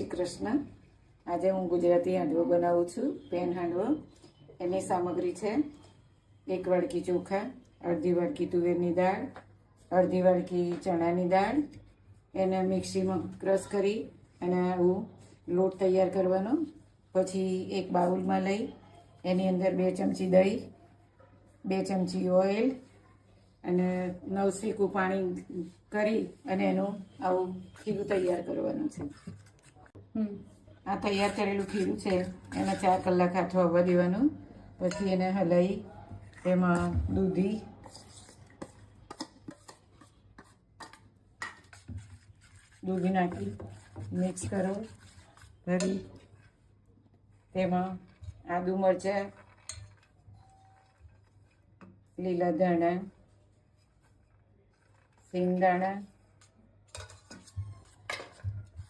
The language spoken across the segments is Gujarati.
શ્રી કૃષ્ણ આજે હું ગુજરાતી હાંડવો બનાવું છું. પેન હાંડવો. એની સામગ્રી છે એક વાડકી ચોખા, અડધી વાડકી તુવેરની દાળ, અડધી વાડકી ચણાની દાળ, એને મિક્સીમાં ક્રશ કરી અને આવું લોટ તૈયાર કરવાનો. પછી એક બાઉલમાં લઈ, એની અંદર બે ચમચી દહીં, બે ચમચી ઓઇલ અને નવસીકું પાણી કરી અને એનું આવું ખીરું તૈયાર કરવાનું છે. આ તૈયાર કરેલું ખીરું છે. એને ચાર કલાક હાથ આવવા દેવાનું. પછી એને હલાવી તેમાં દૂધી. દૂધી નાખી, મિક્સ કરો, ભરી. તેમાં આદુ મરચાં, લીલા ધાણા સિંગદાણા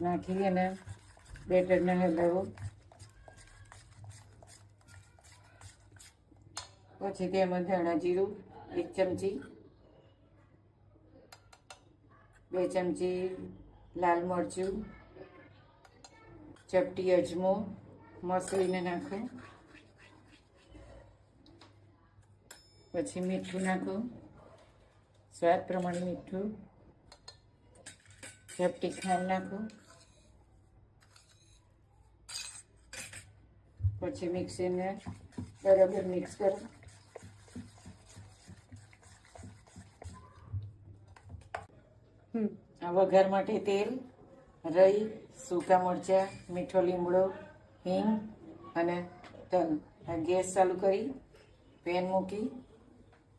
નાખી અને બેટરને હલાવો પછી તેમાં ધાણા જીરું, એક ચમચી. બે ચમચી લાલ મરચું. ચપટી અજમો. મસળીને નાખો. પછી મીઠું નાખો. સ્વાદ પ્રમાણે મીઠું. ચપટી ખાંડ નાખો. પછી મિક્સીને બરાબર મિક્સ કરો. આ વઘાર માટે તેલ, રઈ, સૂકા મરચાં, મીઠો લીમડો, હિંગ અને તલ ગેસ ચાલુ કરી, પેન મૂકી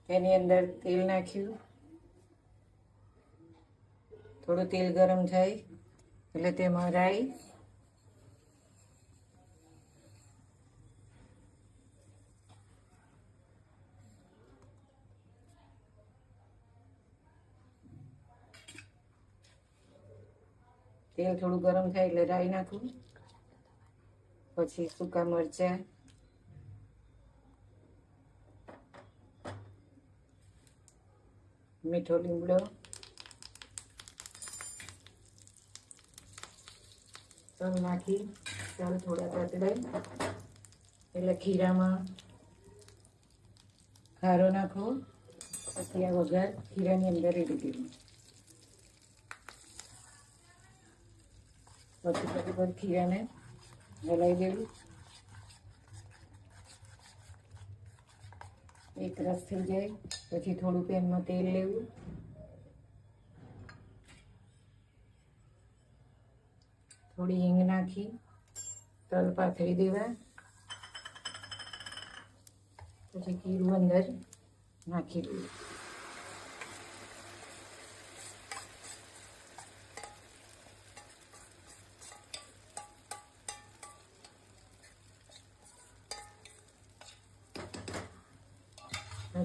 તેની અંદર તેલ નાખ્યું. થોડું તેલ ગરમ થાય એટલે તેમાં રાઈ તેલ થોડું ગરમ થાય એટલે રાઈ નાખું. પછી સૂકા મરચાં. મીઠો લીમડો. તલ નાખી. તલ થોડા તતડે એટલે ખીરામાં ખારો નાખો. પછી આ વઘાર ખીરાની અંદર રેડી દેવું પછી પછી પછી અને હલાવી દેવું. એક રસ થઈ જાય, પછી થોડું પેનમાં તેલ લેવું. થોડી હિંગ નાખી, તલ પાથરી દેવા. પછી ખીરું અંદર નાખી દેવું.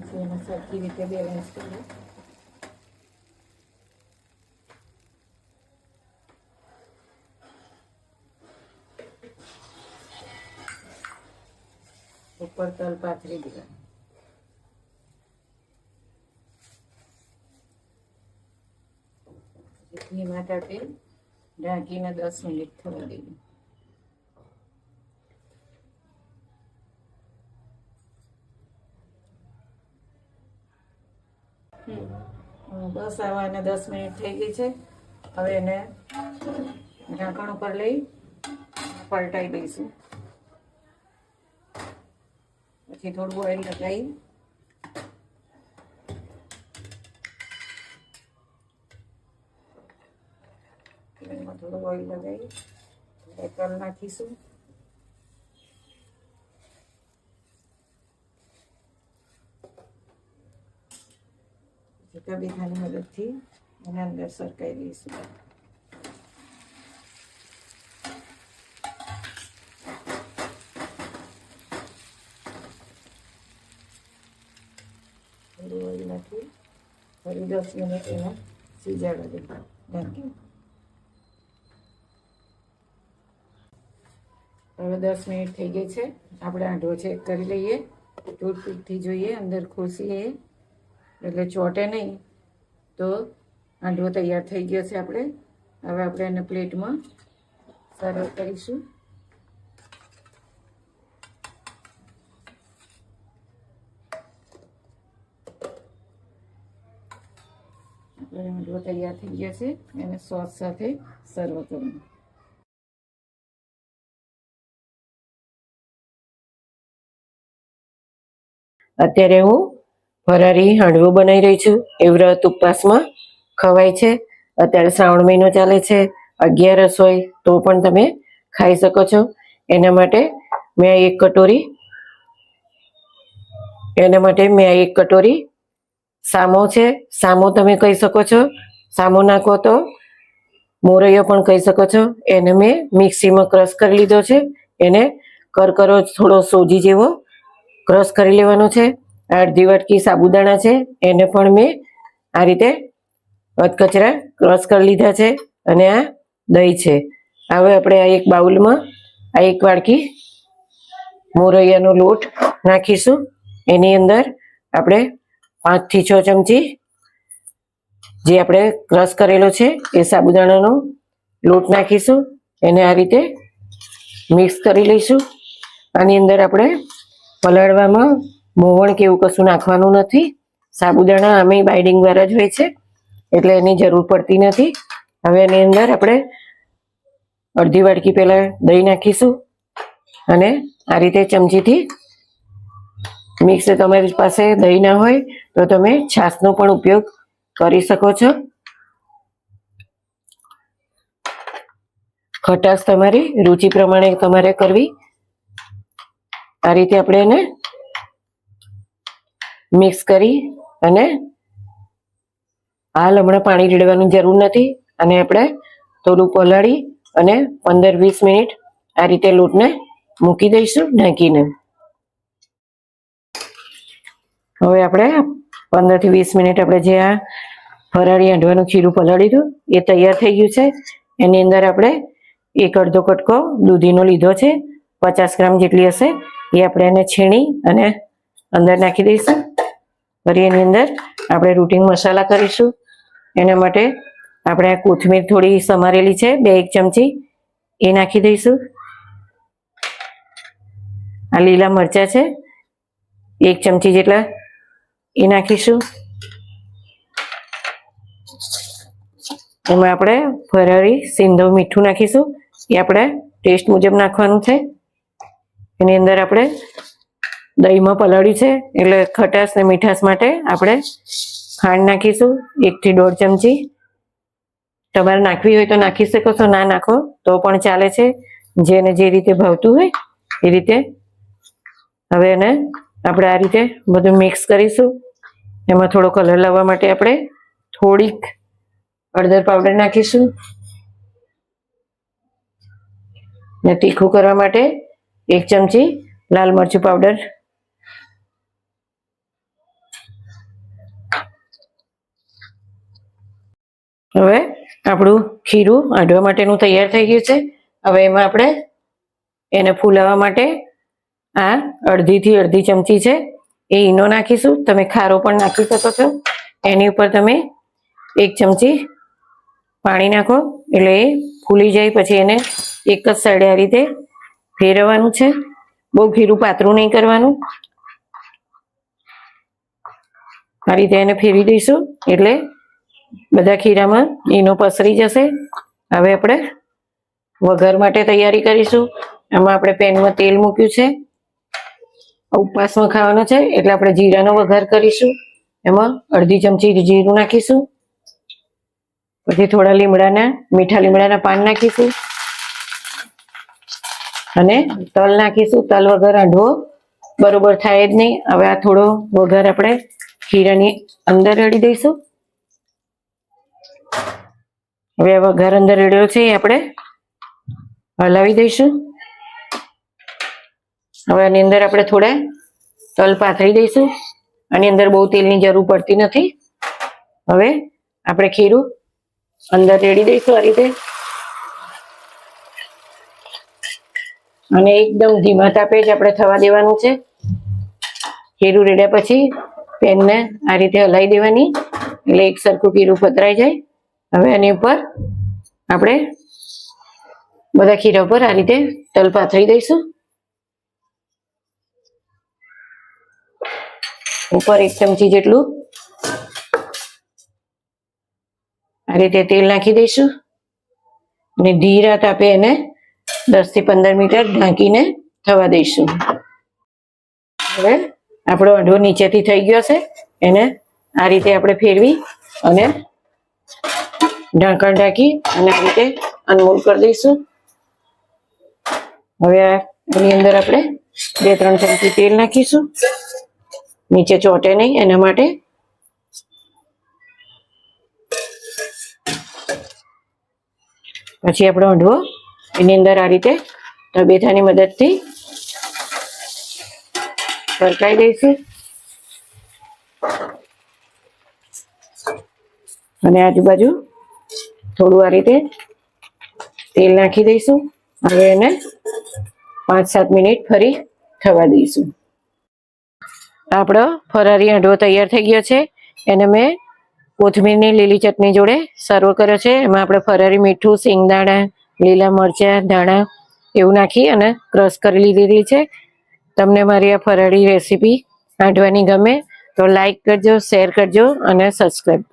પછી એને સરખી રીતે બેલેન્સ કરવું ઉપર તલ પાથરી દીધા ધીમા તાપે ઢાંકીને દસ મિનિટ થવા દેવી બસ આવા એને દસ મિનિટ થઈ ગઈ છે. હવે એને ઢાંકણ ઉપર લઈ પલટાઈ દઈશું. પછી થોડું ઓઇલ લગાવી થોડું ઓઇલ લગાવી તલ નાખીશું. તબીખાની મદદથી એના અંદર સરકાઈ દઈશું. નાખી ફરી દસ મિનિટ એને સિજાડવા દેવું ઢાંકી હવે દસ મિનિટ થઈ ગઈ છે. આપણે આંઢો ચેક કરી લઈએ. ટૂથપીકથી જોઈએ, અંદર ખોસીએ એટલે ચોટે નહીં. તો હાંડવો તૈયાર થઈ ગયો છે આપણે. હવે આપણે એને પ્લેટમાં સર્વ કરીશું. હાંડવો તૈયાર થઈ ગયો છે. એને સોસ સાથે સર્વ કરવું અત્યારે હું ફરારી હાંડવો બનાવી રહી છું. એ વ્રત ઉપવાસમાં ખવાય છે. અત્યારે શ્રાવણ મહિનો ચાલે છે. અગિયારસ હોય તો પણ તમે ખાઈ શકો છો. એના માટે મેં એક કટોરી એના માટે મેં એક કટોરી સામો છે. સામો તમે કહી શકો છો. સામો નાખો તો મોરૈયો પણ કહી શકો છો. એને મેં મિક્સીમાં ક્રશ કરી લીધો છે. એને કરકરો થોડો સોજી જેવો ક્રશ કરી લેવાનો છે. અડધી વટકી સાબુદાણા છે, એને પણ મેં આ રીતે કચરા ક્રશ કરી લીધા છે અને આ દહીં છે. હવે આપણે આ એક બાઉલમાં આ એક વાડકી મોરૈયાનો લોટ નાખીશું. એની અંદર આપણે પાંચથી છ ચમચી જે આપણે ક્રશ કરેલો છે, એ સાબુદાણાનો લોટ નાખીશું. એને આ રીતે મિક્સ કરી લઈશું. આની અંદર આપણે પલાળવામાં મોવણ કે એવું કશું નાખવાનું નથી. સાબુદાણા આમે બાઇડિંગ વાર જ હોય છે, એટલે એની જરૂર પડતી નથી. હવે એની અંદર આપણે અડધી વાડકી પહેલા દહીં નાખીશું અને આ રીતે ચમચીથી મિક્સ તમારી પાસે દહીં ના હોય, તો તમે છાશનો પણ ઉપયોગ કરી શકો છો. ખટાશ તમારી રુચિ પ્રમાણે તમારે કરવી. આ રીતે આપણે એને મિક્સ કરી અને હાલ હમણાં પાણી રેડવાની જરૂર નથી અને આપણે થોડું પલાળી અને પંદર વીસ મિનિટ આ રીતે લોટને મૂકી દઈશું ઢાંકીને. હવે આપણે પંદરથી વીસ મિનિટ આપણે જે આ ફરાળી હાંડવાનું ખીરું પલાળી દઉં એ તૈયાર થઈ ગયું છે. એની અંદર આપણે એક અડધો કટકો દૂધીનો લીધો છે, પચાસ ગ્રામ જેટલી હશે, એ આપણે એને છીણી અને અંદર નાખી દઈશું. ફરી એની અંદર. આપણે રૂટિંગ મસાલા કરીશું. એના માટે આપણે કોથમીર થોડી સમારેલી છે, બે એક ચમચી. એ નાખી દઈશું. આ લીલા મરચા છે, એક ચમચી જેટલા. એ નાખીશું. એમાં આપણે ફરાળી સિંધો મીઠું નાખીશું. એ આપણે ટેસ્ટ મુજબ નાખવાનું છે. એની અંદર આપણે દહીંમાં પલાળ્યું છે, એટલે ખટાશ ને મીઠાશ માટે આપણે ખાંડ નાખીશું, એકથી દોઢ ચમચી. તમારે નાખવી હોય તો નાખી શકો છો, ના નાખો તો પણ ચાલે છે. જેને જે રીતે ભાવતું હોય એ રીતે. હવે એને આપણે આ રીતે બધું મિક્સ કરીશું. એમાં થોડો કલર લાવવા માટે આપણે થોડીક હળદર પાવડર નાખીશું. ને તીખું કરવા માટે એક ચમચી લાલ મરચું પાવડર હવે આપણું ખીરું આઢવા માટેનું તૈયાર થઈ ગયું છે. હવે એમાં આપણે એને ફૂલાવા માટે આ અડધીથી અડધી ચમચી છે. એ ઈનો નાખીશું. તમે ખારો પણ નાખી શકો છો. એની ઉપર તમે એક ચમચી પાણી નાખો. એટલે એ ફૂલી જાય. પછી એને એક જ સાઈડે આ રીતે ફેરવવાનું છે. બહુ ખીરું પાતળું નહીં કરવાનું. આ રીતે એને ફેરવી દઈશું. એટલે બધા ખીરામાં ઈનો પસરી જશે. હવે આપણે વઘાર માટે તૈયારી કરીશું. એમાં આપણે પેનમાં તેલ મૂક્યું છે. ઉપવાસમાં ખાવાનો છે, એટલે આપણે જીરાનો વઘાર કરીશું. એમાં અડધી ચમચી જીરું નાખીશું. પછી થોડા લીમડાના, મીઠા લીમડાના પાન નાખીશું. અને તલ નાખીશું. તલ વગર હાંડવો બરોબર થાય જ નહીં. હવે આ થોડો વઘાર આપણે ખીરાની અંદર રેડી દઈશું. હવે આ વઘાર અંદર રેડ્યો છે આપણે હલાવી દઈશું. હવે આની અંદર આપણે થોડા તલ પાથરી દઈશું. આની અંદર બહુ તેલની જરૂર પડતી નથી. હવે આપણે ખીરું અંદર રેડી દઈશું આ રીતે. અને એકદમ ધીમા તાપે જ આપણે થવા દેવાનું છે. ખીરું રેડ્યા પછી પેનને આ રીતે હલાવી દેવાની. એટલે એક સરખું ખીરું પતરાઈ જાય. હવે આની ઉપર આપણે બધા ખીરા ઉપર આ રીતે તલ પાથરી દઈશું. ઉપર એક ચમચી જેટલું આ રીતે તેલ નાખી દઈશું. અને ધીરા તાપે એને દસથી પંદર મીટર ઢાંકીને થવા દઈશું. હવે આપણો અઢો નીચેથી થઈ ગયો છે. એને આ રીતે આપણે ફેરવી અને ઢાંકણ ઢાંકી અને આ રીતે અનમોલ કરી દઈશું. હવે એની અંદર આપણે બે ત્રણ ચમચી તેલ નાખીશું. નીચે ચોટે નહીં, એના માટે પછી આપણો હંડવો એની અંદર આ રીતે તબેથાની મદદથી ફરકાઈ દઈશું. અને આજુબાજુ થોડું આ રીતે તેલ નાખી દઈશું. હવે એને પાંચ સાત મિનિટ ફરી થવા દઈશું. આપણો ફરારી હાંડવો તૈયાર થઈ ગયો છે. એને મેં કોથમીરની લીલી ચટણી જોડે સર્વ કર્યો છે. એમાં આપણે ફરારી મીઠું સિંગદાણા લીલા મરચાં, ધાણા એવું નાખી અને ક્રશ કરી લીધેલી છે. તમને મારી આ ફરાળી રેસીપી હાંડવાની ગમે તો લાઈક કરજો, શેર કરજો અને સબસ્ક્રાઈબ